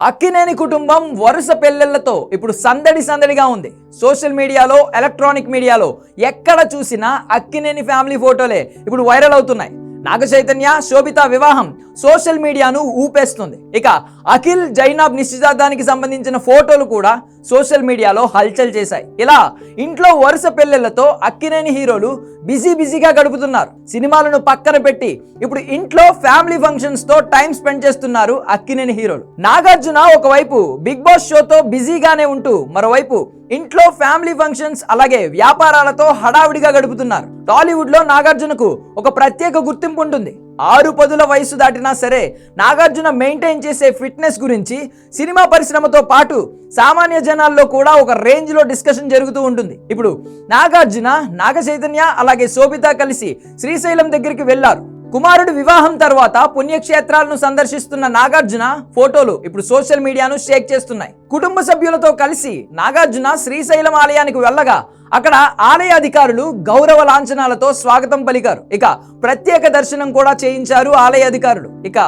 అక్కినేని కుటుంబం వరుస పెళ్ళిళ్ళతో ఇప్పుడు సందడి సందడిగా ఉంది. సోషల్ మీడియాలో ఎలక్ట్రానిక్ మీడియాలో ఎక్కడ చూసినా అక్కినేని ఫ్యామిలీ ఫోటోలే ఇప్పుడు వైరల్ అవుతున్నాయి. నాగ చైతన్య శోభిత వివాహం సోషల్ మీడియాను ఊపేస్తుంది. ఇక అఖిల్ జైనాబ్ నిశ్చితార్థానికి సంబంధించిన ఫోటోలు కూడా సోషల్ మీడియాలో హల్చల్ చేశాయి. ఇలా ఇంట్లో వరుస పెళ్ళిళ్ళతో అక్కినేని హీరోలు బిజీ బిజీగా గడుపుతున్నారు. సినిమాలను పక్కన పెట్టి ఇప్పుడు ఇంట్లో ఫ్యామిలీ ఫంక్షన్స్తో టైం స్పెండ్ చేస్తున్నారు అక్కినేని హీరోలు. నాగార్జున ఒకవైపు బిగ్ బాస్ షోతో బిజీగానే ఉంటూ మరోవైపు ఇంట్లో ఫ్యామిలీ ఫంక్షన్స్ అలాగే వ్యాపారాలతో హడావిడిగా గడుపుతున్నారు. టాలీవుడ్లో నాగార్జునకు ఒక ప్రత్యేక గుర్తింపు ఉంటుంది. ఆరు పదుల వయసు దాటినా సరే నాగార్జున మెయింటైన్ చేసే ఫిట్నెస్ గురించి సినిమా పరిశ్రమతో పాటు సామాన్య జనాల్లో కూడా ఒక రేంజ్లో డిస్కషన్ జరుగుతూ ఉంటుంది. ఇప్పుడు నాగార్జున నాగ చైతన్య అలాగే శోభిత కలిసి శ్రీశైలం దగ్గరికి వెళ్ళారు కుమారుడు వివాహం తర్వాత పుణ్యక్షేత్రాలను సందర్శిస్తున్న నాగార్జున ఫోటోలు ఇప్పుడు సోషల్ మీడియాను షేక్ చేస్తున్నాయి. కుటుంబ సభ్యులతో కలిసి నాగార్జున శ్రీశైలం ఆలయానికి వెళ్ళగా అక్కడ ఆలయ అధికారులు గౌరవ లాంఛనాలతో స్వాగతం పలికారు. ఇక ప్రత్యేక దర్శనం కూడా చేయించారు ఆలయ అధికారులు. ఇక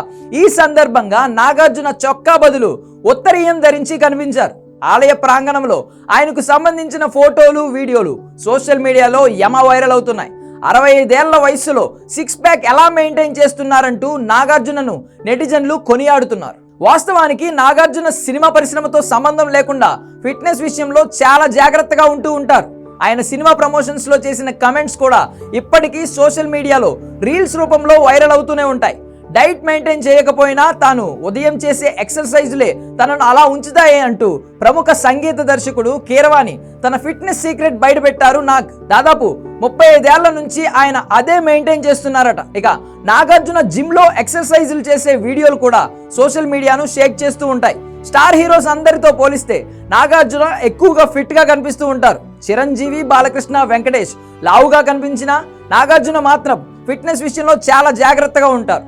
ఈ సందర్భంగా నాగార్జున చొక్కా బదులు ఉత్తరీయం ధరించి కనిపించారు. ఆలయ ప్రాంగణంలో ఆయనకు సంబంధించిన ఫోటోలు వీడియోలు సోషల్ మీడియాలో యమ వైరల్ అవుతున్నాయి. అరవై ఐదేళ్ళ వయసులో సిక్స్ ప్యాక్ ఎలా మెయింటైన్ చేస్తున్నారంటూ నాగార్జునను నెటిజన్లు కొనియాడుతున్నారు. వాస్తవానికి నాగార్జున సినిమా పరిశ్రమతో సంబంధం లేకుండా ఫిట్నెస్ విషయంలో చాలా జాగ్రత్తగా ఉంటూ ఉంటారు. ఆయన సినిమా ప్రమోషన్స్లో చేసిన కమెంట్స్ కూడా ఇప్పటికీ సోషల్ మీడియాలో రీల్స్ రూపంలో వైరల్ అవుతూనే ఉంటాయి. డైట్ మెయింటైన్ చేయకపోయినా తాను ఉదయం చేసే ఎక్సర్సైజులే తనను అలా ఉంచుతాయే అంటూ ప్రముఖ సంగీత దర్శకుడు కీరవాణి తన ఫిట్నెస్ సీక్రెట్ బయటపెట్టారు నాగ్. దాదాపు ముప్పై ఐదేళ్ళ నుంచి ఆయన అదే మెయింటైన్ చేస్తున్నారట. ఇక నాగార్జున జిమ్లో ఎక్సర్సైజులు చేసే వీడియోలు కూడా సోషల్ మీడియాను షేక్ చేస్తూ ఉంటాయి. స్టార్ హీరోస్ అందరితో పోలిస్తే నాగార్జున ఎక్కువగా ఫిట్గా కనిపిస్తూ ఉంటారు. చిరంజీవి బాలకృష్ణ వెంకటేష్ లావుగా కనిపించినా నాగార్జున మాత్రం ఫిట్నెస్ విషయంలో చాలా జాగ్రత్తగా ఉంటారు.